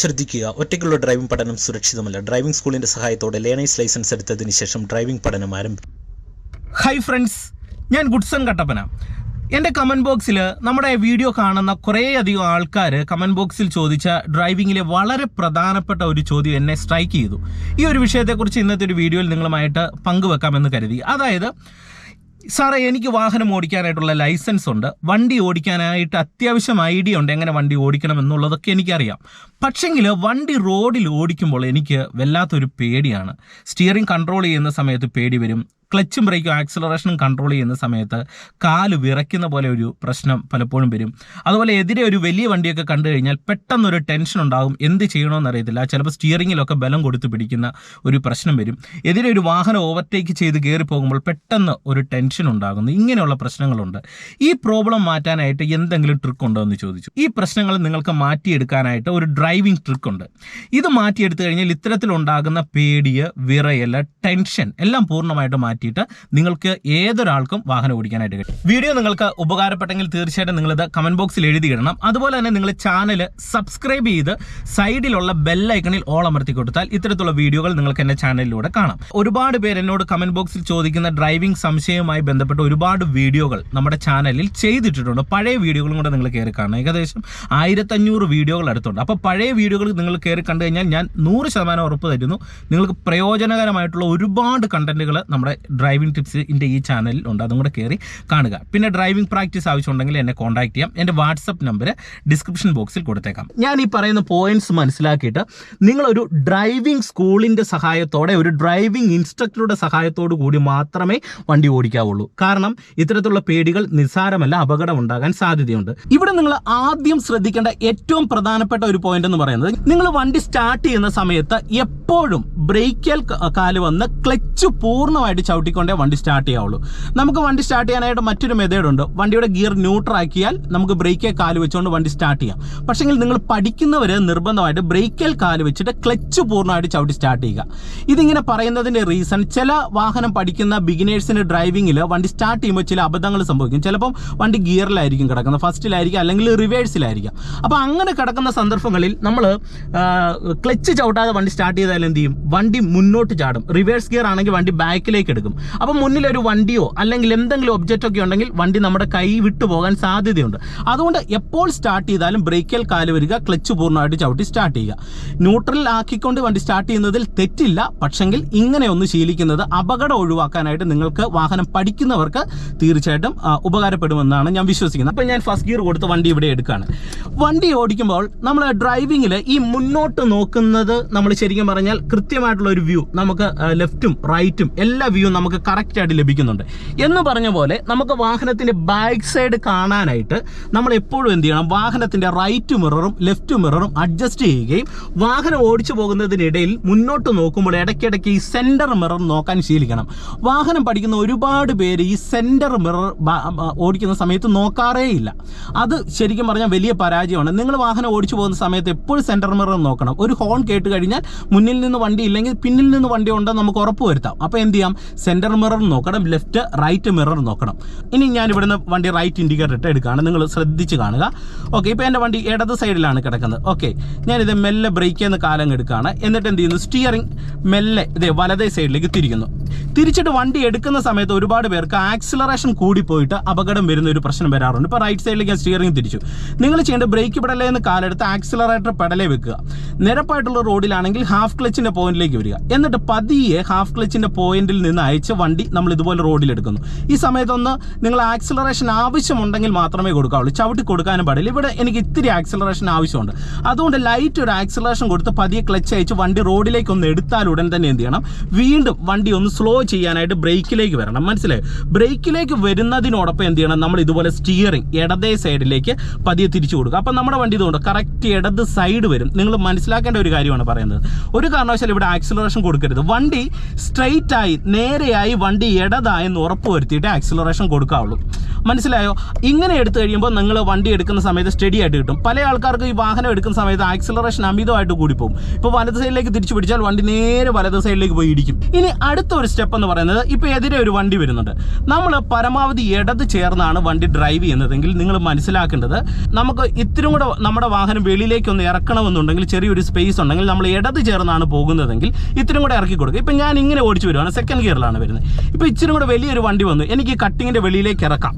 ശ്രദ്ധിക്കുക. ഒറ്റയ്ക്കുള്ള ഡ്രൈവിംഗ് പഠനം സുരക്ഷിതമല്ല. ഡ്രൈവിംഗ് സ്കൂളിന്റെ സഹായത്തോടെ ലേണേഴ്സ് ലൈസൻസ് എടുത്തതിന് ശേഷം ഡ്രൈവിംഗ് പഠനം ആരംഭിക്കും ഹൈ ഫ്രണ്ട്സ് ഞാൻ ഗുഡ്സൺ കട്ടപ്പന. എന്റെ കമന്റ് ബോക്സിൽ നമ്മുടെ വീഡിയോ കാണുന്ന കുറേയധികം ആൾക്കാർ കമന്റ് ബോക്സിൽ ചോദിച്ച ഡ്രൈവിങ്ങിലെ വളരെ പ്രധാനപ്പെട്ട ഒരു ചോദ്യം എന്നെ സ്ട്രൈക്ക് ചെയ്തു. ഈ ഒരു വിഷയത്തെക്കുറിച്ച് ഇന്നത്തെ ഒരു വീഡിയോയിൽ നിങ്ങളുമായിട്ട് പങ്കുവെക്കാമെന്ന് കരുതി. അതായത് സാറേ എനിക്ക് വാഹനം ഓടിക്കാനായിട്ടുള്ള ലൈസൻസ് ഉണ്ട്. വണ്ടി ഓടിക്കാനായിട്ട് അത്യാവശ്യം ഐഡിയ ഉണ്ട് എങ്ങനെ വണ്ടി ഓടിക്കണം എന്നുള്ളതൊക്കെ എനിക്കറിയാം. പക്ഷെങ്കിൽ വണ്ടി റോഡിൽ ഓടിക്കുമ്പോൾ എനിക്ക് വല്ലാത്തൊരു പേടിയാണ്. സ്റ്റിയറിംഗ് കൺട്രോൾ ചെയ്യുന്ന സമയത്ത് പേടി വരും. ക്ലച്ചും ബ്രേക്കും ആക്സിലറേഷനും കൺട്രോൾ ചെയ്യുന്ന സമയത്ത് കാൽ വിറയ്ക്കുന്ന പോലെ ഒരു പ്രശ്നം പലപ്പോഴും വരും. അതുപോലെ എതിരെ ഒരു വലിയ വണ്ടിയൊക്കെ കണ്ടു കഴിഞ്ഞാൽ പെട്ടെന്നൊരു ടെൻഷൻ ഉണ്ടാകും. എന്ത് ചെയ്യണമെന്ന് അറിയത്തില്ല. ചിലപ്പോൾ സ്റ്റിയറിങ്ങിലൊക്കെ ബലം കൊടുത്ത് പിടിക്കുന്ന ഒരു പ്രശ്നം വരും. എതിരെ ഒരു വാഹനം ഓവർടേക്ക് ചെയ്ത് കയറി പോകുമ്പോൾ പെട്ടെന്ന് ഒരു ടെൻഷൻ ഉണ്ടാകുന്നു. ഇങ്ങനെയുള്ള പ്രശ്നങ്ങളുണ്ട്. ഈ പ്രോബ്ലം മാറ്റാനായിട്ട് എന്തെങ്കിലും ട്രിക്ക് ഉണ്ടോ എന്ന് ചോദിച്ചു. ഈ പ്രശ്നങ്ങൾ നിങ്ങൾക്ക് മാറ്റിയെടുക്കാനായിട്ട് ഒരു ഡ്രൈവിംഗ് ട്രിക്ക് ഉണ്ട്. ഇത് മാറ്റിയെടുത്തു കഴിഞ്ഞാൽ ഇത്തരത്തിലുണ്ടാകുന്ന പേടിയ വിറയൽ ടെൻഷൻ എല്ലാം പൂർണമായിട്ട് മാറ്റിയിട്ട് നിങ്ങൾക്ക് ഏതൊരാൾക്കും വാഹനം ഓടിക്കാനായിട്ട് കഴിയും. വീഡിയോ നിങ്ങൾക്ക് ഉപകാരപ്പെട്ടെങ്കിൽ തീർച്ചയായിട്ടും നിങ്ങളിത് കമന്റ് ബോക്സിൽ എഴുതി ഇടണം. അതുപോലെ തന്നെ നിങ്ങൾ ചാനൽ സബ്സ്ക്രൈബ് ചെയ്ത് സൈഡിലുള്ള ബെല്ലൈക്കണിൽ ഓൾ അമർത്തി കൊടുത്താൽ ഇത്തരത്തിലുള്ള വീഡിയോകൾ നിങ്ങൾക്ക് എന്റെ ചാനലിലൂടെ കാണാം. ഒരുപാട് പേര് എന്നോട് കമന്റ് ബോക്സിൽ ചോദിക്കുന്ന ഡ്രൈവിംഗ് സംശയവുമായി ബന്ധപ്പെട്ട് ഒരുപാട് വീഡിയോകൾ നമ്മുടെ ചാനലിൽ ചെയ്തിട്ടിട്ടുണ്ട്. പഴയ വീഡിയോകളും കൂടെ നിങ്ങൾ കയറി കാണണം. ഏകദേശം ആയിരത്തഞ്ഞൂറ് വീഡിയോകൾ അടുത്തുണ്ട്. അപ്പോൾ പഴയ വീഡിയോകൾ നിങ്ങൾ കയറി കണ്ടു കഴിഞ്ഞാൽ ഞാൻ നൂറ് ശതമാനം ഉറപ്പ് തരുന്നു. നിങ്ങൾക്ക് പ്രയോജനകരമായിട്ടുള്ള ഒരുപാട് കണ്ടന്റുകൾ നമ്മുടെ ഡ്രൈവിംഗ് ടിപ്സ് എന്റെ ഈ ചാനലിൽ ഉണ്ട്. അതും കൂടെ കയറി കാണുക. പിന്നെ ഡ്രൈവിംഗ് പ്രാക്ടീസ് ആവശ്യമുണ്ടെങ്കിൽ എന്നെ കോൺടാക്ട് ചെയ്യാം. എന്റെ വാട്സപ്പ് നമ്പർ ഡിസ്ക്രിപ്ഷൻ ബോക്സിൽ കൊടുത്തേക്കാം. ഞാൻ ഈ പറയുന്ന പോയിന്റ്സ് മനസ്സിലാക്കിയിട്ട് നിങ്ങളൊരു ഡ്രൈവിംഗ് സ്കൂളിന്റെ സഹായത്തോടെ ഒരു ഡ്രൈവിംഗ് ഇൻസ്ട്രക്ടറുടെ സഹായത്തോടു കൂടി മാത്രമേ വണ്ടി ഓടിക്കാവുള്ളൂ. കാരണം ഇത്തരത്തിലുള്ള പേടികൾ നിസ്സാരമല്ല അപകടം ഉണ്ടാകാൻ സാധ്യതയുണ്ട്. ഇവിടെ നിങ്ങൾ ആദ്യം ശ്രദ്ധിക്കേണ്ട ഏറ്റവും പ്രധാനപ്പെട്ട ഒരു പോയിന്റ് എന്ന് പറയുന്നത് നിങ്ങൾ വണ്ടി സ്റ്റാർട്ട് ചെയ്യുന്ന സമയത്ത് എപ്പോഴും ബ്രേക്കൽ കാൽ വന്ന് ക്ലച്ച് പൂർണമായിട്ട് ചവിട്ടിക്കൊണ്ടേ വണ്ടി സ്റ്റാർട്ട് ചെയ്യാവുള്ളൂ. നമുക്ക് വണ്ടി സ്റ്റാർട്ട് ചെയ്യാനായിട്ട് മറ്റൊരു മെത്തേഡ് ഉണ്ട്. വണ്ടിയുടെ ഗിയർ ന്യൂട്രൽ ആക്കിയാൽ നമുക്ക് ബ്രേക്കേ കാൽ വെച്ചുകൊണ്ട് വണ്ടി സ്റ്റാർട്ട് ചെയ്യാം. പക്ഷേങ്കിൽ നിങ്ങൾ പഠിക്കുന്നവർ നിർബന്ധമായിട്ട് ബ്രേക്കിൽ കാൽ വെച്ചിട്ട് ക്ലച്ച് പൂർണമായിട്ട് ചവിട്ടി സ്റ്റാർട്ട് ചെയ്യുക. ഇതിങ്ങനെ പറയുന്നതിന്റെ റീസൺ ചില വാഹനം പഠിക്കുന്ന ബിഗിനേഴ്സിന് ഡ്രൈവിങ്ങിൽ വണ്ടി സ്റ്റാർട്ട് ചെയ്യുമ്പോൾ ചില അബദ്ധങ്ങൾ സംഭവിക്കും. ചിലപ്പം വണ്ടി ഗിയറിലായിരിക്കും കിടക്കുന്നത്. ഫസ്റ്റിലായിരിക്കും അല്ലെങ്കിൽ റിവേഴ്സിലായിരിക്കും അപ്പോൾ അങ്ങനെ കിടക്കുന്ന സന്ദർഭങ്ങളിൽ നമ്മൾ ക്ലച്ച് ചവിട്ടാതെ വണ്ടി സ്റ്റാർട്ട് ചെയ്താൽ എന്ത് ചെയ്യും? വണ്ടി മുന്നോട്ട് ചാടും. റിവേഴ്സ് ഗിയർ ആണെങ്കിൽ വണ്ടി ബാക്കിലേക്ക് എടുക്കും. അപ്പോൾ മുന്നിലൊരു വണ്ടിയോ അല്ലെങ്കിൽ എന്തെങ്കിലും ഒബ്ജക്റ്റ് ഒക്കെ ഉണ്ടെങ്കിൽ വണ്ടി നമ്മുടെ കൈ വിട്ടു പോകാൻ സാധ്യതയുണ്ട്. അതുകൊണ്ട് എപ്പോൾ സ്റ്റാർട്ട് ചെയ്താലും ബ്രേക്കിൽ കാൽ വരിക ക്ലച്ച് പൂർണമായിട്ട് ചവിട്ടി സ്റ്റാർട്ട് ചെയ്യുക. ന്യൂട്രൽ ആക്കിക്കൊണ്ട് വണ്ടി സ്റ്റാർട്ട് ചെയ്യുന്നതിൽ തെറ്റില്ല. പക്ഷെങ്കിൽ ഇങ്ങനെ ഒന്ന് ശീലിക്കുന്നത് അപകടം ഒഴിവാക്കാനായിട്ട് നിങ്ങൾക്ക് വാഹനം പഠിക്കുന്നവർക്ക് തീർച്ചയായിട്ടും ഉപകാരപ്പെടുമെന്നാണ് ഞാൻ വിശ്വസിക്കുന്നത്. അപ്പം ഞാൻ ഫസ്റ്റ് ഗിയർ കൊടുത്ത് വണ്ടി ഇവിടെ എടുക്കുകയാണ് വണ്ടി ഓടിക്കുമ്പോൾ നമ്മൾ ഡ്രൈവിങ്ങിൽ ഈ മുന്നോട്ട് നോക്കുന്നത് നമ്മൾ ശരിക്കും പറഞ്ഞാൽ കൃത്യമായിട്ടുള്ള ഒരു വ്യൂ നമുക്ക് ലെഫ്റ്റും റൈറ്റും എല്ലാ വ്യൂവും നമുക്ക് കറക്റ്റായിട്ട് ലഭിക്കുന്നുണ്ട്. എന്ന് പറഞ്ഞ പോലെ നമുക്ക് വാഹനത്തിന്റെ ബാക്ക് സൈഡ് കാണാനായിട്ട് നമ്മൾ എപ്പോഴും എന്ത് ചെയ്യണം? വാഹനത്തിന്റെ റൈറ്റ് മിററും ലെഫ്റ്റ് മിററും അഡ്ജസ്റ്റ് ചെയ്യുകയും വാഹനം ഓടിച്ചു പോകുന്നതിനിടയിൽ മുന്നോട്ട് നോക്കുമ്പോൾ ഇടയ്ക്കിടയ്ക്ക് ഈ സെന്റർ മിറർ നോക്കാൻ ശീലിക്കണം. വാഹനം പഠിക്കുന്ന ഒരുപാട് പേര് ഈ സെന്റർ മിറർ ഓടിക്കുന്ന സമയത്ത് നോക്കാറേ ഇല്ല. അത് ശരിക്കും പറഞ്ഞാൽ വലിയ പരാജയമാണ്. നിങ്ങൾ വാഹനം ഓടിച്ചു പോകുന്ന സമയത്ത് എപ്പോഴും സെന്റർ മിറർ നോക്കണം. ഒരു ഹോൺ കേട്ട് കഴിഞ്ഞാൽ മുന്നിൽ നിന്ന് വണ്ടി ഇല്ലെങ്കിൽ പിന്നിൽ നിന്ന് വണ്ടി ഉണ്ടെന്ന് നമുക്ക് ഉറപ്പ് വരുത്താം. അപ്പോൾ എന്ത് ചെയ്യാം? സെന്റർ മിറർ നോക്കണം ലെഫ്റ്റ് റൈറ്റ് മിറർ നോക്കണം. ഇനി ഞാൻ ഇവിടുന്ന് വണ്ടി റൈറ്റ് ഇൻഡിക്കേറ്റർ ഇട്ട് എടുക്കുകയാണ്. നിങ്ങൾ ശ്രദ്ധിച്ച് കാണുക. ഓക്കെ ഇപ്പോൾ എന്റെ വണ്ടി ഇടത് സൈഡിലാണ് കിടക്കുന്നത്. ഓക്കെ ഞാനിത് മെല്ലെ ബ്രേക്ക് ചെയ്യുന്ന കാലം എടുക്കുകയാണ്. എന്നിട്ട് എന്ത് ചെയ്യുന്നു? സ്റ്റിയറിംഗ് മെല്ലെ ഇതേ വലതേ സൈഡിലേക്ക് തിരിക്കുന്നു. തിരിച്ചിട്ട് വണ്ടി എടുക്കുന്ന സമയത്ത് ഒരുപാട് പേർക്ക് ആക്സിലറേഷൻ കൂടി പോയിട്ട് അപകടം വരുന്ന ഒരു പ്രശ്നം വരാറുണ്ട്. ഇപ്പോൾ റൈറ്റ് സൈഡിലേക്ക് ഞാൻ സ്റ്റിയറിംഗ് തിരിച്ചു. നിങ്ങൾ ചെയ്യേണ്ട ബ്രേക്ക് പെടലേ എന്ന് കാലെടുത്ത് ആക്സിലറേറ്റർ പെടലേ വെക്കുക. നിരപ്പായിട്ടുള്ള റോഡിലാണെങ്കിൽ ഹാഫ് ക്ലച്ചിന്റെ പോയിന്റിലേക്ക് വരിക. എന്നിട്ട് പതിയെ ഹാഫ് ക്ലച്ചിന്റെ പോയിന്റിൽ നിന്ന് അയച്ച് വണ്ടി നമ്മൾ ഇതുപോലെ റോഡിൽ എടുക്കുന്നു. ഈ സമയത്തൊന്ന് നിങ്ങൾ ആക്സിലറേഷൻ ആവശ്യമുണ്ടെങ്കിൽ മാത്രമേ കൊടുക്കാവുള്ളൂ. ചവിട്ടി കൊടുക്കാനും പാടില്ല. ഇവിടെ എനിക്ക് ഇത്തിരി ആക്സിലറേഷൻ ആവശ്യമുണ്ട്. അതുകൊണ്ട് ലൈറ്റ് ഒരു ആക്സിലറേഷൻ കൊടുത്ത് പതിയെ ക്ലച്ച് അയച്ച് വണ്ടി റോഡിലേക്ക് ഒന്ന് എടുത്താൽ ഉടൻ തന്നെ എന്ത് ചെയ്യണം? വീണ്ടും വണ്ടി ഒന്ന് സ്ലോ ചെയ്യാനായിട്ട് ബ്രേക്കിലേക്ക് വരണം. മനസ്സിലായി? ബ്രേക്കിലേക്ക് വരുന്നതിനോടൊപ്പം എന്ത് ചെയ്യണം? നമ്മൾ ഇതുപോലെ സ്റ്റിയറിംഗ് ഇടതേ സൈഡിലേക്ക് പതിയെ തിരിച്ചു കൊടുക്കുക. അപ്പം നമ്മുടെ വണ്ടി ഇതുകൊണ്ട് കറക്റ്റ് ഇടത് സൈഡ് വരും. നിങ്ങൾ മനസ്സിലാക്കേണ്ട ഒരു കാര്യമാണ് പറയുന്നത്. ഒരു കാരണവശാലും ഇവിടെ ആക്സിലറേഷൻ കൊടുക്കരുത്. വണ്ടി സ്ട്രെയിറ്റ് ആയി നേരെയായി വണ്ടി ഇടതായെന്ന് ഉറപ്പ് വരുത്തിയിട്ട് ആക്സിലറേഷൻ കൊടുക്കാവുള്ളൂ. മനസ്സിലായോ? ഇങ്ങനെ എടുത്തു കഴിയുമ്പോൾ നിങ്ങൾ വണ്ടി എടുക്കുന്ന സമയത്ത് സ്റ്റഡി ആയിട്ട് കിട്ടും. പല ആൾക്കാർക്ക് ഈ വാഹനം എടുക്കുന്ന സമയത്ത് ആക്സിലറേഷൻ അമിതമായിട്ട് കൂടിപ്പോകും. ഇപ്പോൾ വലത് സൈഡിലേക്ക് തിരിച്ചു പിടിച്ചാൽ വണ്ടി നേരെ വലത് സൈഡിലേക്ക് പോയി ഇടിക്കും. ഇനി അടുത്ത ഒരു സ്റ്റെപ്പ് എന്ന് പറയുന്നത് ഇപ്പോൾ എതിരെ ഒരു വണ്ടി വരുന്നുണ്ട്. നമ്മൾ പരമാവധി ഇടത് ചേർന്നാണ് വണ്ടി ഡ്രൈവ് ചെയ്യുന്നതെങ്കിൽ നിങ്ങൾ മനസ്സിലാക്കേണ്ടത് നമുക്ക് ഇത്തിരി കൂടെ നമ്മുടെ വാഹനം വെളിയിലേക്ക് ഒന്ന് ഇറക്കണമെന്നുണ്ടെങ്കിൽ ചെറിയൊരു സ്പേസ് ഉണ്ടെങ്കിൽ നമ്മൾ ഇടത് ചേർന്നാണ് പോകുന്നതെങ്കിൽ ഇത്തിരി കൂടെ ഇറക്കി കൊടുക്കുക. ഇപ്പം ഞാൻ ഇങ്ങനെ ഓടിച്ചു വരുവാണ് സെക്കൻഡ് ഗിയറിലാണ് വരുന്നത്. ഇപ്പോൾ ഇച്ചിരി കൂടെ വലിയൊരു വണ്ടി വന്നു. എനിക്ക് കട്ടിങ്ങിന്റെ വെളിയിലേക്ക് ഇറക്കാം.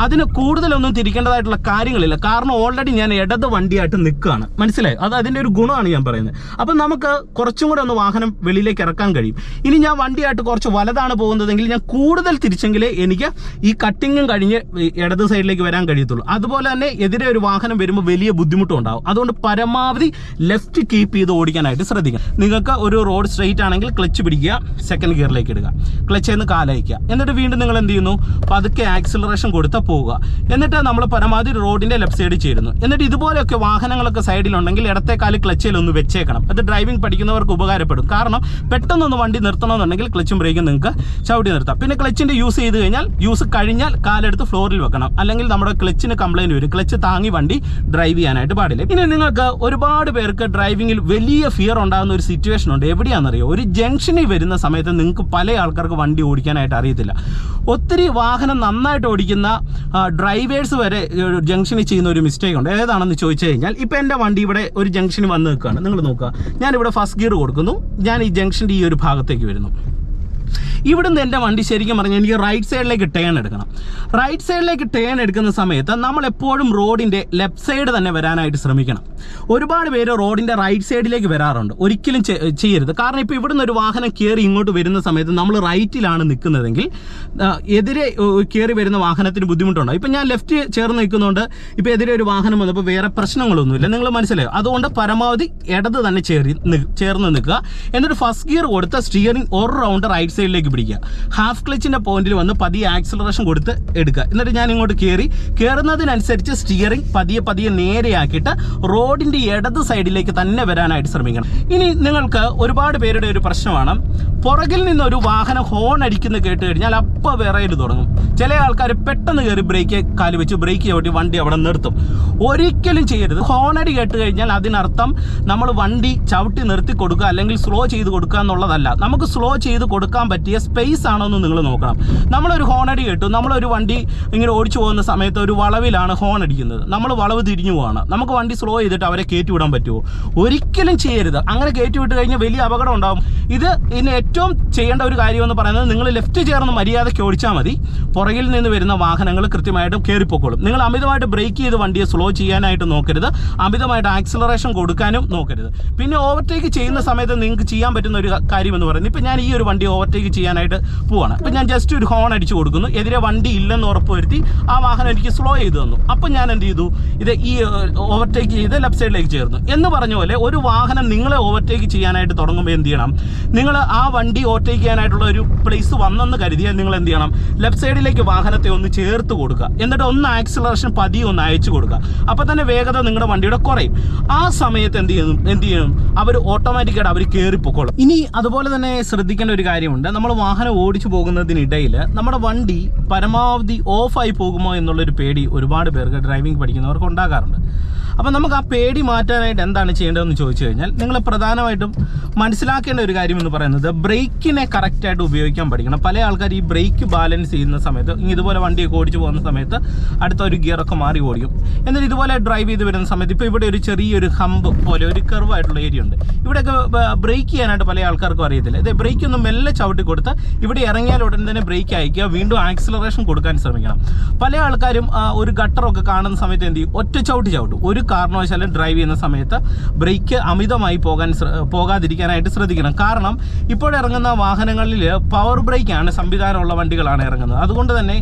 അതിന് കൂടുതലൊന്നും തിരിക്കേണ്ടതായിട്ടുള്ള കാര്യങ്ങളില്ല. കാരണം ഓൾറെഡി ഞാൻ ഇടത് വണ്ടിയായിട്ട് നിൽക്കുകയാണ്. മനസ്സിലായി? അത് അതിന്റെ ഒരു ഗുണമാണ് ഞാൻ പറയുന്നത്. അപ്പം നമുക്ക് കുറച്ചും കൂടെ ഒന്ന് വാഹനം വെളിയിലേക്ക് ഇറക്കാൻ കഴിയും. ഇനി ഞാൻ വണ്ടിയായിട്ട് കുറച്ച് വലതാണ് പോകുന്നതെങ്കിൽ ഞാൻ കൂടുതൽ തിരിച്ചെങ്കിലേ എനിക്ക് ഈ കട്ടിങ്ങും കഴിഞ്ഞ് ഇടത് സൈഡിലേക്ക് വരാൻ കഴിയത്തുള്ളൂ. അതുപോലെ തന്നെ എതിരെ ഒരു വാഹനം വരുമ്പോൾ വലിയ ബുദ്ധിമുട്ടും ഉണ്ടാവും. അതുകൊണ്ട് പരമാവധി ലെഫ്റ്റ് കീപ്പ് ചെയ്ത് ഓടിക്കാനായിട്ട് ശ്രദ്ധിക്കണം നിങ്ങൾക്ക് ഒരു റോഡ് സ്ട്രെയിറ്റ് ആണെങ്കിൽ ക്ലച്ച് പിടിക്കുക സെക്കൻഡ് ഗിയറിലേക്ക് ഇടുക. ക്ലച്ച് നിന്ന് കാലയക്കുക എന്നിട്ട് വീണ്ടും നിങ്ങൾ എന്ത് ചെയ്യുന്നു? പതുക്കെ ആക്സിലറേഷൻ കൊടുത്ത് പോവുക. എന്നിട്ട് നമ്മൾ പരമാവധി റോഡിന്റെ ലെഫ്റ്റ് സൈഡിൽ ചേരുന്നു. എന്നിട്ട് ഇതുപോലെയൊക്കെ വാഹനങ്ങളൊക്കെ സൈഡിലുണ്ടെങ്കിൽ ഇടത്തെ കാൽ ക്ലച്ചിൽ ഒന്ന് വെച്ചേക്കണം. അത് ഡ്രൈവിംഗ് പഠിക്കുന്നവർക്ക് ഉപകാരപ്പെടും. കാരണം പെട്ടെന്നൊന്ന് വണ്ടി നിർത്തണമെന്നുണ്ടെങ്കിൽ ക്ലച്ചും ബ്രേക്കും നിങ്ങൾക്ക് ചവിട്ടി നിർത്താം. പിന്നെ ക്ലച്ചിന്റെ യൂസ് ചെയ്ത് കഴിഞ്ഞാൽ യൂസ് കഴിഞ്ഞാൽ കാലെടുത്ത് ഫ്ലോറിൽ വെക്കണം. അല്ലെങ്കിൽ നമ്മുടെ ക്ലച്ചിന് കംപ്ലൈന്റ് വരും. ക്ലച്ച് താങ്ങി വണ്ടി ഡ്രൈവ് ചെയ്യാനായിട്ട് പാടില്ല. പിന്നെ നിങ്ങൾക്ക് ഒരുപാട് പേർക്ക് ഡ്രൈവിംഗിൽ വലിയ ഫിയർ ഉണ്ടാകുന്ന ഒരു സിറ്റുവേഷൻ ഉണ്ട്. എവിടെയാണെന്നറിയോ? ഒരു ജംഗ്ഷനിൽ വരുന്ന സമയത്ത് നിങ്ങൾക്ക് പല ആൾക്കാർക്ക് വണ്ടി ഓടിക്കാനായിട്ട് അറിയത്തില്ല. ഒത്തിരി വാഹനം നന്നായിട്ട് ഓടിക്കുന്ന ഡ്രൈവേഴ്സ് വരെ ജംഗ്ഷനിൽ ചെയ്യുന്ന ഒരു മിസ്റ്റേക്ക് ഉണ്ട്. ഏതാണെന്ന് ചോദിച്ചു കഴിഞ്ഞാൽ ഇപ്പോൾ എന്റെ വണ്ടി ഇവിടെ ഒരു ജംഗ്ഷനിൽ വന്ന് നിൽക്കുകയാണ്. നിങ്ങൾ നോക്കുക. ഞാനിവിടെ ഫസ്റ്റ് ഗിയർ കൊടുക്കുന്നു. ഞാൻ ഈ ജംഗ്ഷന്റെ ഈ ഒരു ഭാഗത്തേക്ക് വരുന്നു. ഇവിടുന്ന് എന്റെ വണ്ടി ശരിക്കും പറഞ്ഞാൽ എനിക്ക് റൈറ്റ് സൈഡിലേക്ക് ടേൺ എടുക്കണം. റൈറ്റ് സൈഡിലേക്ക് ടേൺ എടുക്കുന്ന സമയത്ത് നമ്മൾ എപ്പോഴും റോഡിന്റെ ലെഫ്റ്റ് സൈഡ് തന്നെ വരാനായിട്ട് ശ്രമിക്കണം. ഒരുപാട് പേര് റോഡിന്റെ റൈറ്റ് സൈഡിലേക്ക് വരാറുണ്ട്. ഒരിക്കലും ചെയ്യരുത്. കാരണം ഇപ്പോൾ ഇവിടുന്ന് ഒരു വാഹനം കയറി ഇങ്ങോട്ട് വരുന്ന സമയത്ത് നമ്മൾ റൈറ്റിലാണ് നിൽക്കുന്നതെങ്കിൽ എതിരെ കയറി വരുന്ന വാഹനത്തിന് ബുദ്ധിമുട്ടുണ്ടാവും ഇപ്പം ഞാൻ ലെഫ്റ്റ് ചേർന്ന് നിൽക്കുന്നതുകൊണ്ട് ഇപ്പോൾ എതിരെ ഒരു വാഹനം വന്നപ്പോൾ വേറെ പ്രശ്നങ്ങളൊന്നുമില്ല. നിങ്ങൾ മനസ്സിലായോ? അതുകൊണ്ട് പരമാവധി ഇടത് തന്നെ ചേർന്ന് നിൽക്കുക. എന്നിട്ട് ഫസ്റ്റ് ഗിയർ കൊടുത്ത സ്റ്റിയറിംഗ് ഒരു റൗണ്ട് റൈറ്റ് സൈഡിലേക്ക് പിടിക്കുക. ഹാഫ് ക്ലച്ചിന്റെ പോയിന്റിൽ വന്ന് പതിയെ ആക്സിലറേഷൻ കൊടുത്ത് എടുക്കുക. എന്നിട്ട് ഞാൻ ഇങ്ങോട്ട് കയറി കയറുന്നതിനനുസരിച്ച് സ്റ്റിയറിംഗ് പതിയെ പതിയെ നേരെയാക്കിയിട്ട് റോഡിന്റെ ഇടത് സൈഡിലേക്ക് തന്നെ വരാനായിട്ട് ശ്രമിക്കണം. ഇനി നിങ്ങൾക്ക് ഒരുപാട് പേരുടെ ഒരു പ്രശ്നമാണ്. പുറകിൽ നിന്നൊരു വാഹനം ഹോൺ അടിക്കുന്ന കേട്ട് കഴിഞ്ഞാൽ അപ്പോൾ വിറയിൽ തുടങ്ങും. ചില ആൾക്കാർ പെട്ടെന്ന് കയറി ബ്രേക്ക് കാൽ വെച്ച് ബ്രേക്ക് ചവിട്ടി വണ്ടി അവിടെ നിർത്തും. ഒരിക്കലും ചെയ്യരുത്. ഹോണടി കേട്ട് കഴിഞ്ഞാൽ അതിനർത്ഥം നമ്മൾ വണ്ടി ചവിട്ടി നിർത്തി കൊടുക്കുക അല്ലെങ്കിൽ സ്ലോ ചെയ്ത് കൊടുക്കുക എന്നുള്ളതല്ല. നമുക്ക് സ്ലോ ചെയ്ത് കൊടുക്കാൻ പറ്റിയ സ്പേസ് ആണോ എന്ന് നിങ്ങൾ നോക്കണം. നമ്മളൊരു ഹോണടി കേട്ടു. നമ്മളൊരു വണ്ടി ഇങ്ങനെ ഓടിച്ചു പോകുന്ന സമയത്ത് ഒരു വളവിലാണ് ഹോൺ അടിക്കുന്നത്. നമ്മൾ വളവ് തിരിഞ്ഞു പോവാണ്. നമുക്ക് വണ്ടി സ്ലോ ചെയ്തിട്ട് അവരെ കയറ്റി വിടാൻ പറ്റുമോ? ഒരിക്കലും ചെയ്യരുത്. അങ്ങനെ കയറ്റി വിട്ട് കഴിഞ്ഞാൽ വലിയ അപകടം ഉണ്ടാവും. ഇത് ഇതിന് ഏറ്റവും ചെയ്യേണ്ട ഒരു കാര്യം എന്ന് പറയുന്നത് നിങ്ങൾ ലെഫ്റ്റ് ചേർന്ന് മര്യാദയ്ക്ക് ഓടിച്ചാൽ മതി. പുറകിൽ നിന്ന് വരുന്ന വാഹനങ്ങൾ കൃത്യമായിട്ടും കയറിപ്പോക്കോളും. നിങ്ങൾ അമിതമായിട്ട് ബ്രേക്ക് ചെയ്ത് വണ്ടിയെ സ്ലോ ചെയ്യാനായിട്ട് നോക്കരുത്. അമിതമായിട്ട് ആക്സിലറേഷൻ കൊടുക്കാനും നോക്കരുത്. പിന്നെ ഓവർടേക്ക് ചെയ്യുന്ന സമയത്ത് നിങ്ങൾക്ക് ചെയ്യാൻ പറ്റുന്ന ഒരു കാര്യം എന്ന് പറയുന്നത് ഇപ്പം ഞാൻ ഈ ഒരു വണ്ടി ഓവർടേക്ക് ചെയ്യാനായിട്ട് പോവാണ്. അപ്പം ഞാൻ ജസ്റ്റ് ഒരു ഹോൺ അടിച്ചു കൊടുക്കുന്നു. എതിരെ വണ്ടി ഇല്ലെന്ന് ഉറപ്പ് വരുത്തി ആ വാഹനം എനിക്ക് സ്ലോ ചെയ്ത് തന്നു. അപ്പം ഞാൻ എന്ത് ചെയ്തു? ഇത് ഈ ഓവർടേക്ക് ചെയ്ത് ലെഫ്റ്റ് സൈഡിലേക്ക് ചേർന്നു. എന്ന് പറഞ്ഞ പോലെ ഒരു വാഹനം നിങ്ങളെ ഓവർടേക്ക് ചെയ്യാനായിട്ട് തുടങ്ങുമ്പോൾ എന്ത് ചെയ്യണം? നിങ്ങൾ ആ വണ്ടി ഓവർടേക്ക് ചെയ്യാനായിട്ടുള്ള ഒരു പ്ലേസ് വന്നെന്ന് കരുതിയാൽ നിങ്ങൾ എന്ത് ചെയ്യണം? ലെഫ്റ്റ് സൈഡിലേക്ക് വാഹനത്തെ ഒന്ന് ചേർത്ത് കൊടുക്കുക. എന്നിട്ട് ഒന്ന് ആക്സിലറേഷൻ പതിയെ ഒന്ന് അയച്ചു കൊടുക്കുക. അപ്പോൾ തന്നെ വേഗത നിങ്ങളുടെ വണ്ടിയുടെ കുറയും. ആ സമയത്ത് എന്ത് ചെയ്യും? എന്ത് ചെയ്യും? അവർ ഓട്ടോമാറ്റിക്കായിട്ട് അവർ കയറിപ്പോക്കോളും ഇനി അതുപോലെ തന്നെ ശ്രദ്ധിക്കേണ്ട ഒരു കാര്യമുണ്ട്. നമ്മൾ വാഹനം ഓടിച്ചു പോകുന്നതിനിടയിൽ നമ്മുടെ വണ്ടി പരമാവധി ഓഫായി പോകുമോ എന്നുള്ളൊരു പേടി ഒരുപാട് പേർക്ക് ഡ്രൈവിംഗ് പഠിക്കുന്നവർക്ക് ഉണ്ടാകാറുണ്ട്. അപ്പം നമുക്ക് ആ പേടി മാറ്റാനായിട്ട് എന്താണ് ചെയ്യേണ്ടതെന്ന് ചോദിച്ചു കഴിഞ്ഞാൽ നിങ്ങൾ പ്രധാനമായിട്ടും മനസ്സിലാക്കേണ്ട ഒരു കാര്യം എന്ന് പറയുന്നത് ബ്രേക്കിനെ കറക്റ്റായിട്ട് ഉപയോഗിക്കാൻ പഠിക്കണം. പല ആൾക്കാർ ഈ ബ്രേക്ക് ബാലൻസ് ചെയ്യുന്ന സമയത്ത് ഇതുപോലെ വണ്ടിയൊക്കെ ഓടിച്ചു പോകുന്ന സമയത്ത് അടുത്ത ഒരു ഗിയറൊക്കെ മാറി ഓടിക്കും. എന്നിട്ട് ഇതുപോലെ ഡ്രൈവ് ചെയ്ത് വരുന്ന സമയത്ത് ഇപ്പോൾ ഇവിടെ ഒരു ചെറിയൊരു ഹമ്പ് പോലെ ഒരു കർവ് ആയിട്ടുള്ള ഏരിയ ഉണ്ട്. ഇവിടെയൊക്കെ ബ്രേക്ക് ചെയ്യാനായിട്ട് പല ആൾക്കാർക്കും അറിയത്തില്ല. ഇത് ബ്രേക്ക് ഒന്ന് മെല്ലെ ചവിട്ടി കൊടുത്ത് ഇവിടെ ഇറങ്ങിയാൽ ഉടൻ തന്നെ ബ്രേക്ക് അയക്കുക വീണ്ടും ആക്സിലറേഷൻ കൊടുക്കാൻ ശ്രമിക്കണം. പല ആൾക്കാരും ഒരു ഗട്ടറൊക്കെ കാണുന്ന സമയത്ത് എന്ത് ചെയ്യും? ഒറ്റ ചവിട്ടി ചവിട്ടും. ഒരു കാരണവശാലും ഡ്രൈവ് ചെയ്യുന്ന സമയത്ത് ബ്രേക്ക് അമിതമായി പോകാൻ പോകാതിരിക്കാനായിട്ട് ശ്രദ്ധിക്കണം. കാരണം ഇപ്പോൾ ഇറങ്ങുന്ന വാഹനങ്ങളിൽ പവർ ബ്രേക്കാണ് സംവിധാനമുള്ള വണ്ടികളാണ് ഇറങ്ങുന്നത്. അതുകൊണ്ട് തന്നെ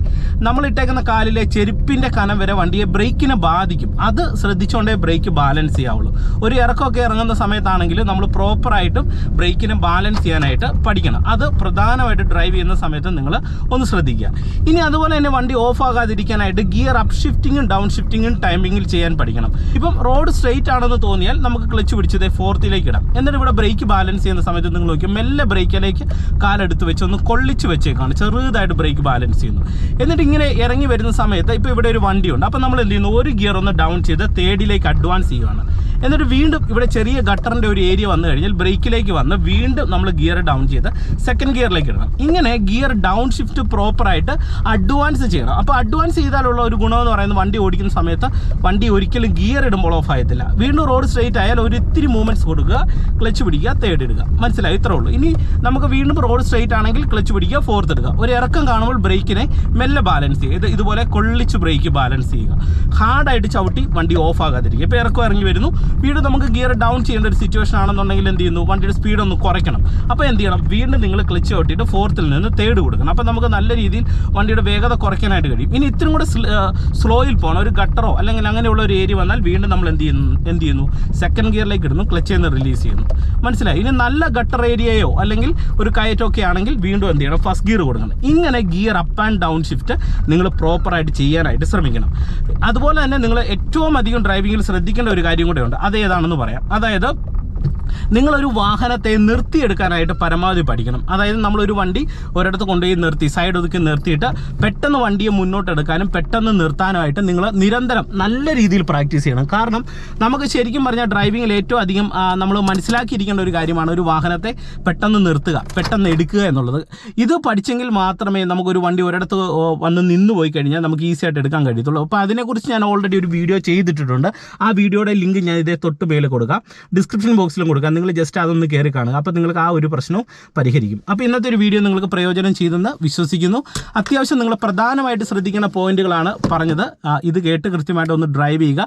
നമ്മൾ ഇട്ടേക്കുന്ന കാലിലെ ചെരുപ്പിന്റെ കനം വരെ വണ്ടിയെ ബ്രേക്കിനെ ബാധിക്കും. അത് ശ്രദ്ധിച്ചുകൊണ്ടേ ബ്രേക്ക് ബാലൻസ് ചെയ്യാവുള്ളൂ. ഒരു ഇറക്കമൊക്കെ ഇറങ്ങുന്ന സമയത്താണെങ്കിൽ നമ്മൾ പ്രോപ്പറായിട്ടും ബ്രേക്കിനെ ബാലൻസ് ചെയ്യാനായിട്ട് പഠിക്കണം. അത് പ്രധാനമായിട്ട് ഡ്രൈവ് ചെയ്യുന്ന സമയത്ത് നിങ്ങൾ ഒന്ന് ശ്രദ്ധിക്കുക. ഇനി അതുപോലെ തന്നെ വണ്ടി ഓഫ് ആകാതിരിക്കാനായിട്ട് ഗിയർ അപ്പ് ഷിഫ്റ്റിങ്ങും ഡൗൺ ഷിഫ്റ്റിങ്ങും ടൈമിങ്ങിൽ ചെയ്യാൻ പഠിക്കണം. ഇപ്പം റോഡ് സ്ട്രെയിറ്റ് ആണെന്ന് തോന്നിയാൽ നമുക്ക് ക്ലച്ച് പിടിച്ചത് ഫോർത്തിലേക്ക് ഇടാം. എന്നിട്ട് ഇവിടെ ബ്രേക്ക് ബാലൻസ് ചെയ്യുന്ന സമയത്ത് നിങ്ങൾ നോക്കി മെല്ലെ ബ്രേക്കിലേക്ക് കാലെടുത്ത് വെച്ച് ഒന്ന് കൊള്ളിച്ച് വെച്ചേക്കാണ്. ചെറുതായിട്ട് ബ്രേക്ക് ബാലൻസ് ചെയ്യുന്നു. എന്നിട്ട് ഇങ്ങനെ ഇറങ്ങി വരുന്ന സമയത്ത് ഇപ്പോൾ ഇവിടെ ഒരു വണ്ടിയുണ്ട്. അപ്പോൾ നമ്മൾ എന്ത് ചെയ്യുന്നു? ഒരു ഗിയർ ഒന്ന് ഡൗൺ ചെയ്ത് തേർഡിലേക്ക് അഡ്വാൻസ് ചെയ്യുകയാണ് എന്നിട്ട് വീണ്ടും ഇവിടെ ചെറിയ ഗട്ടറിന്റെ ഒരു ഏരിയ വന്നു കഴിഞ്ഞാൽ ബ്രേക്കിലേക്ക് വന്ന് വീണ്ടും നമ്മൾ ഗിയർ ഡൗൺ ചെയ്ത് സെക്കൻഡ് ഗിയറിലേക്ക് ഇടണം. ഇങ്ങനെ ഗിയർ ഡൗൺ ഷിഫ്റ്റ് പ്രോപ്പറായിട്ട് അഡ്വാൻസ് ചെയ്യണം. അപ്പോൾ അഡ്വാൻസ് ചെയ്താലുള്ള ഒരു ഗുണമെന്ന് പറയുന്നത് വണ്ടി ഓടിക്കുന്ന സമയത്ത് വണ്ടി ഒരിക്കലും ഗിയർ ഇടുമ്പോൾ ഓഫ് ആയത്തില്ല വീണ്ടും റോഡ് സ്ട്രെയിറ്റ് ആയാൽ ഒരു ഇത്തിരി മൂവ്മെന്റ്സ് കൊടുക്കുക ക്ലച്ച് പിടിക്കുക തേർഡ് ഇടുക. മനസ്സിലായി? ഇത്രേ ഉള്ളൂ. ഇനി നമുക്ക് വീണ്ടും റോഡ് സ്ട്രെയിറ്റ് ആണെങ്കിൽ ക്ലച്ച് പിടിക്കുക ഫോർത്ത് ഇടുക. ഒരു ഇറക്കം കാണുമ്പോൾ ബ്രേക്കിനെ മെല്ലെ ബാലൻസ് ചെയ്യുക. ഇത് ഇതുപോലെ കൊള്ളിച്ച് ബ്രേക്ക് ബാലൻസ് ചെയ്യുക. ഹാർഡായിട്ട് ചവിട്ടി വണ്ടി ഓഫ് ആകാതിരിക്കുക. ഇപ്പോൾ ഇറക്കം ഇറങ്ങി വരുന്നു. വീണ്ടും നമുക്ക് ഗിയർ ഡൗൺ ചെയ്യേണ്ട ഒരു സിറ്റുവേഷൻ ആണെന്നുണ്ടെങ്കിൽ എന്ത് ചെയ്യുന്നു? വണ്ടിയുടെ സ്പീഡ് ഒന്ന് കുറയ്ക്കണം. അപ്പോൾ എന്ത് ചെയ്യണം? വീണ്ടും നിങ്ങൾ ക്ലച്ച് ഓട്ടിയിട്ട് ഫോർത്തിൽ നിന്ന് തേർഡ് കൊടുക്കണം. അപ്പോൾ നമുക്ക് നല്ല രീതിയിൽ വണ്ടിയുടെ വേഗത കുറയ്ക്കാനായിട്ട് കഴിയും. ഇനി ഇത്തിരി കൂടെ സ്ലോയിൽ പോകണം ഒരു ഗട്ടറോ അല്ലെങ്കിൽ അങ്ങനെയുള്ള ഒരു ഏരിയ വന്നാൽ വീണ്ടും നമ്മൾ എന്ത് ചെയ്യുന്നു? എന്ത് ചെയ്യുന്നു? സെക്കൻഡ് ഗിയറിലേക്ക് ഇടുന്നു. ക്ലച്ച് നിന്ന് റിലീസ് ചെയ്യുന്നു. മനസ്സിലായി? ഇനി നല്ല ഗട്ടർ ഏരിയയോ അല്ലെങ്കിൽ ഒരു കയറ്റമൊക്കെ ആണെങ്കിൽ വീണ്ടും എന്ത് ചെയ്യണം? ഫസ്റ്റ് ഗിയർ കൊടുക്കണം. ഇങ്ങനെ gear up and down shift നിങ്ങൾ പ്രോപ്പറായിട്ട് ചെയ്യാനായിട്ട് ശ്രമിക്കണം. അതുപോലെ തന്നെ നിങ്ങൾ ഏറ്റവും അധികം ഡ്രൈവിങ്ങിൽ ശ്രദ്ധിക്കേണ്ട ഒരു കാര്യം കൂടെ ഉണ്ട്. അത് ഏതാണെന്ന് പറയാം. അതായത് നിങ്ങളൊരു വാഹനത്തെ നിർത്തിയെടുക്കാനായിട്ട് പരമാവധി പഠിക്കണം. അതായത് നമ്മളൊരു വണ്ടി ഒരിടത്ത് കൊണ്ടുപോയി നിർത്തി സൈഡ് ഒതുക്കി നിർത്തിയിട്ട് പെട്ടെന്ന് വണ്ടിയെ മുന്നോട്ടെടുക്കാനും പെട്ടെന്ന് നിർത്താനുമായിട്ട് നിങ്ങൾ നിരന്തരം നല്ല രീതിയിൽ പ്രാക്ടീസ് ചെയ്യണം. കാരണം നമുക്ക് ശരിക്കും പറഞ്ഞാൽ ഡ്രൈവിങ്ങിൽ ഏറ്റവും അധികം നമ്മൾ മനസ്സിലാക്കിയിരിക്കേണ്ട ഒരു കാര്യമാണ് ഒരു വാഹനത്തെ പെട്ടെന്ന് നിർത്തുക പെട്ടെന്ന് എടുക്കുക എന്നുള്ളത്. ഇത് പഠിച്ചെങ്കിൽ മാത്രമേ നമുക്കൊരു വണ്ടി ഒരിടത്ത് വന്ന് നിന്ന് പോയി കഴിഞ്ഞാൽ നമുക്ക് ഈസി ആയിട്ട് എടുക്കാൻ കഴിയത്തുള്ളൂ. അപ്പോൾ അതിനെക്കുറിച്ച് ഞാൻ ഓൾറെഡി ഒരു വീഡിയോ ചെയ്തിട്ടുണ്ട് ആ വീഡിയോയുടെ ലിങ്ക് ഞാൻ ഇതേ തൊട്ട് മേലെ കൊടുക്കാം. ഡിസ്ക്രിപ്ഷൻ ബോക്സിലും കൊടുക്കാം. നിങ്ങൾ ജസ്റ്റ് അതൊന്ന് കയറി കാണുക. അപ്പോൾ നിങ്ങൾക്ക് ആ ഒരു പ്രശ്നവും പരിഹരിക്കും. അപ്പോൾ ഇന്നത്തെ ഒരു വീഡിയോ നിങ്ങൾക്ക് പ്രയോജനം ചെയ്തെന്ന് വിശ്വസിക്കുന്നു. അത്യാവശ്യം നിങ്ങൾ പ്രധാനമായിട്ട് ശ്രദ്ധിക്കുന്ന പോയിന്റുകളാണ് പറഞ്ഞത്. ഇത് കേട്ട് കൃത്യമായിട്ട് ഒന്ന് ഡ്രൈവ് ചെയ്യുക.